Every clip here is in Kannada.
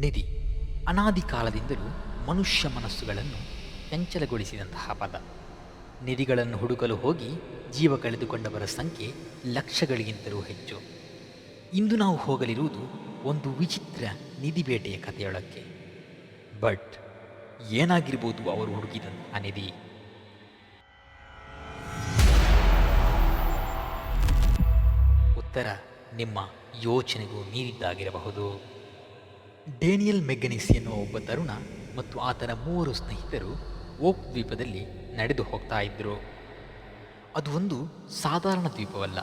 ನಿಧಿ. ಅನಾದಿ ಕಾಲದಿಂದಲೂ ಮನುಷ್ಯ ಮನಸ್ಸುಗಳನ್ನು ಚಂಚಲಗೊಳಿಸಿದಂತಹ ಪದ. ನಿಧಿಗಳನ್ನು ಹುಡುಕಲು ಹೋಗಿ ಜೀವ ಕಳೆದುಕೊಂಡವರ ಸಂಖ್ಯೆ ಲಕ್ಷಗಳಿಗಿಂತಲೂ ಹೆಚ್ಚು. ಇಂದು ನಾವು ಹೋಗಲಿರುವುದು ಒಂದು ವಿಚಿತ್ರ ನಿಧಿ ಬೇಟೆಯ ಕಥೆಯೊಳಕ್ಕೆ. ಬಟ್ ಏನಾಗಿರ್ಬೋದು ಅವರು ಹುಡುಕಿದಂತಹ ನಿಧಿ? ಉತ್ತರ ನಿಮ್ಮ ಯೋಚನೆಗೂ ಮೀರಿದ್ದಾಗಿರಬಹುದು. ಡೇನಿಯಲ್ ಮೆಗ್ಗನಿಸ್ ಎನ್ನುವ ಒಬ್ಬ ತರುಣ ಮತ್ತು ಆತನ ಮೂವರು ಸ್ನೇಹಿತರು ಓಕ್ ದ್ವೀಪದಲ್ಲಿ ನಡೆದು ಹೋಗ್ತಾ ಇದ್ದರು ಅದು ಒಂದು ಸಾಧಾರಣ ದ್ವೀಪವಲ್ಲ.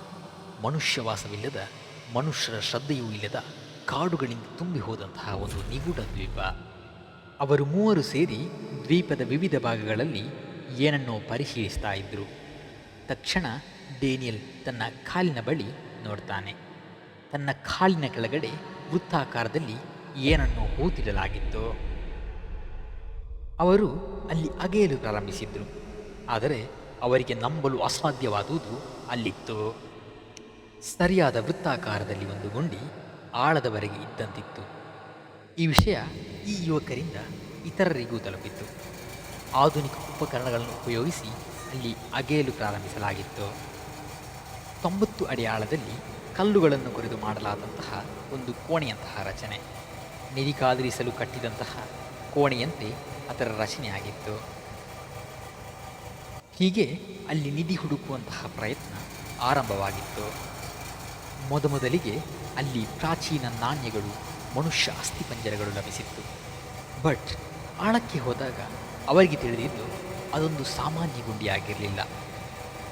ಮನುಷ್ಯವಾಸವಿಲ್ಲದ ಮನುಷ್ಯರ ಶ್ರದ್ಧೆಯೂ ಇಲ್ಲದ ಕಾಡುಗಳಿಂದ ತುಂಬಿ ಹೋದಂತಹ ಒಂದು ನಿಗೂಢ ದ್ವೀಪ. ಅವರು ಮೂವರು ಸೇರಿ ದ್ವೀಪದ ವಿವಿಧ ಭಾಗಗಳಲ್ಲಿ ಏನನ್ನೋ ಪರಿಶೀಲಿಸ್ತಾ ಇದ್ದರು ತಕ್ಷಣ ಡೇನಿಯಲ್ ತನ್ನ ಕಾಲಿನ ಬಳಿ ನೋಡ್ತಾನೆ. ತನ್ನ ಕಾಲಿನ ಕೆಳಗಡೆ ವೃತ್ತಾಕಾರದಲ್ಲಿ ಏನನ್ನೋ ಹೂತಿಡಲಾಗಿತ್ತು ಅವರು ಅಲ್ಲಿ ಅಗೆಯಲು ಪ್ರಾರಂಭಿಸಿದರು. ಆದರೆ ಅವರಿಗೆ ನಂಬಲು ಅಸಾಧ್ಯವಾದುದು ಅಲ್ಲಿತ್ತು. ಸರಿಯಾದ ವೃತ್ತಾಕಾರದಲ್ಲಿ ಒಂದು ಗುಂಡಿ ಆಳದವರೆಗೆ ಇದ್ದಂತಿತ್ತು. ಈ ವಿಷಯ ಈ ಯುವಕರಿಂದ ಇತರರಿಗೂ ತಲುಪಿತ್ತು. ಆಧುನಿಕ ಉಪಕರಣಗಳನ್ನು ಉಪಯೋಗಿಸಿ ಅಲ್ಲಿ ಅಗೆಯಲು ಪ್ರಾರಂಭಿಸಲಾಗಿತ್ತು. ತೊಂಬತ್ತು ಅಡಿ ಆಳದಲ್ಲಿ ಕಲ್ಲುಗಳನ್ನು ಕೊರೆದು ಮಾಡಲಾದಂತಹ ಒಂದು ಕೋಣೆಯಂತಹ ರಚನೆ. ನಿಧಿ ಕಾದಿರಿಸಲು ಕಟ್ಟಿದಂತಹ ಕೋಣೆಯಂತೆ ಅದರ ರಚನೆಯಾಗಿತ್ತು ಹೀಗೆ ಅಲ್ಲಿ ನಿಧಿ ಹುಡುಕುವಂತಹ ಪ್ರಯತ್ನ ಆರಂಭವಾಗಿತ್ತು. ಮೊದಮೊದಲಿಗೆ ಅಲ್ಲಿ ಪ್ರಾಚೀನ ನಾಣ್ಯಗಳು, ಮನುಷ್ಯ ಅಸ್ಥಿಪಂಜರಗಳು ಲಭಿಸಿತ್ತು. ಬಟ್ ಆಳಕ್ಕೆ ಹೋದಾಗ ಅವರಿಗೆ ತಿಳಿದಿದ್ದು ಅದೊಂದು ಸಾಮಾನ್ಯ ಗುಂಡಿಯಾಗಿರಲಿಲ್ಲ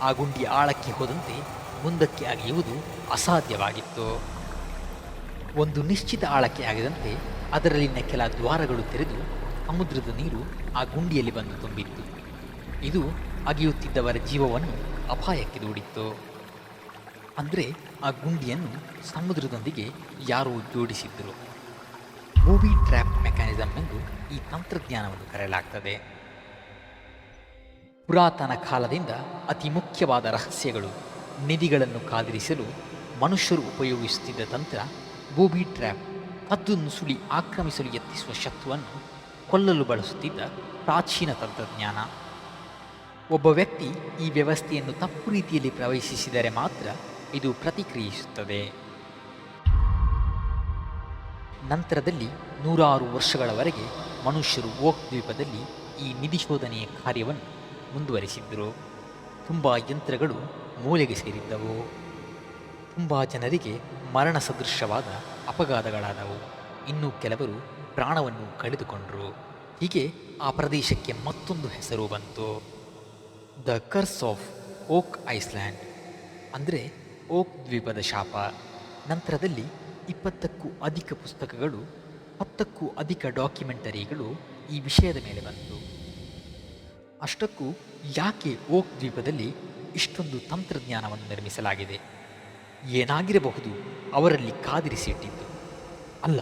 ಆ ಗುಂಡಿ ಆಳಕ್ಕೆ ಹೋದಂತೆ ಮುಂದಕ್ಕೆ ಅಗೆಯುವುದು ಅಸಾಧ್ಯವಾಗಿತ್ತು. ಒಂದು ನಿಶ್ಚಿತ ಆಳಕ್ಕೆ ಆಗದಂತೆ ಅದರಲ್ಲಿನ ಕೆಲ ದ್ವಾರಗಳು ತೆರೆದು ಸಮುದ್ರದ ನೀರು ಆ ಗುಂಡಿಯಲ್ಲಿ ಬಂದು ತುಂಬಿತ್ತು. ಇದು ಅಗೆಯುತ್ತಿದ್ದವರ ಜೀವವನ್ನು ಅಪಾಯಕ್ಕೆ ದೂಡಿತ್ತು. ಅಂದರೆ ಆ ಗುಂಡಿಯನ್ನು ಸಮುದ್ರದೊಂದಿಗೆ ಯಾರೂ ಜೋಡಿಸಿದ್ದರು ಮೂವಿ ಟ್ರ್ಯಾಪ್ ಮೆಕ್ಯಾನಿಸಮ್ ಎಂದು ಈ ತಂತ್ರಜ್ಞಾನವನ್ನು ಕರೆಯಲಾಗ್ತದೆ. ಪುರಾತನ ಕಾಲದಿಂದ ಅತಿ ಮುಖ್ಯವಾದ ರಹಸ್ಯಗಳು ನಿಧಿಗಳನ್ನು ಕಾದಿರಿಸಲು ಮನುಷ್ಯರು ಉಪಯೋಗಿಸುತ್ತಿದ್ದ ತಂತ್ರ ಬೂಬಿ ಟ್ರ್ಯಾಪ್. ಅದನ್ನು ಸುಳಿ, ಆಕ್ರಮಿಸಲು ಯತ್ನಿಸುವ ಶತ್ರುವನ್ನು ಕೊಲ್ಲಲು ಬಳಸುತ್ತಿದ್ದ ಪ್ರಾಚೀನ ತಂತ್ರಜ್ಞಾನ. ಒಬ್ಬ ವ್ಯಕ್ತಿ ಈ ವ್ಯವಸ್ಥೆಯನ್ನು ತಪ್ಪು ರೀತಿಯಲ್ಲಿ ಪ್ರವೇಶಿಸಿದರೆ ಮಾತ್ರ ಇದು ಪ್ರತಿಕ್ರಿಯಿಸುತ್ತದೆ. ನಂತರದಲ್ಲಿ ನೂರಾರು ವರ್ಷಗಳವರೆಗೆ ಮನುಷ್ಯರು ಓಕ್ ದ್ವೀಪದಲ್ಲಿ ಈ ನಿಧಿ ಶೋಧನೆಯ ಕಾರ್ಯವನ್ನು ಮುಂದುವರಿಸಿದ್ದರು. ತುಂಬ ಯಂತ್ರಗಳು ಮೂಲೆಗೆ ಸೇರಿದ್ದವು. ತುಂಬ ಜನರಿಗೆ ಮರಣ ಸದೃಶವಾದ ಅಪಘಾತಗಳಾದವು. ಇನ್ನು ಕೆಲವರು ಪ್ರಾಣವನ್ನು ಕಳೆದುಕೊಂಡರು. ಹೀಗೆ ಆ ಪ್ರದೇಶಕ್ಕೆ ಮತ್ತೊಂದು ಹೆಸರು ಬಂತು. The curse of Oak Island. ಅಂದರೆ ಓಕ್ ದ್ವೀಪದ ಶಾಪ. ನಂತರದಲ್ಲಿ ಇಪ್ಪತ್ತಕ್ಕೂ ಅಧಿಕ ಪುಸ್ತಕಗಳು, ಹತ್ತಕ್ಕೂ ಅಧಿಕ ಡಾಕ್ಯುಮೆಂಟರಿಗಳು ಈ ವಿಷಯದ ಮೇಲೆ ಬಂತು. ಅಷ್ಟಕ್ಕೂ ಯಾಕೆ ಓಕ್ ದ್ವೀಪದಲ್ಲಿ ಇಷ್ಟೊಂದು ತಂತ್ರಜ್ಞಾನವನ್ನು ನಿರ್ಮಿಸಲಾಗಿದೆ? ಏನಾಗಿರಬಹುದು? ಅವರಲ್ಲಿ ಕಾದಿರಿಸಿಟ್ಟಿದ್ದು. ಅಲ್ಲ,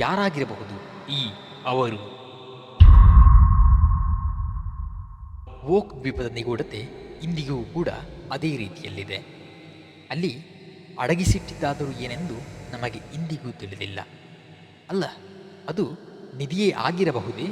ಯಾರಾಗಿರಬಹುದು? ಈ ಅವರು. ಓಕ್ ದ್ವೀಪದ ನಿಗೂಢತೆ ಇಂದಿಗೂ ಕೂಡ ಅದೇ ರೀತಿಯಲ್ಲಿದೆ. ಅಲ್ಲಿ ಅಡಗಿಸಿಟ್ಟಿದ್ದಾದರೂ ಏನೆಂದು ನಮಗೆ ಇಂದಿಗೂ ತಿಳಿದಿಲ್ಲ. ಅಲ್ಲ, ಅದು ನಿಧಿಯೇ ಆಗಿರಬಹುದೇ?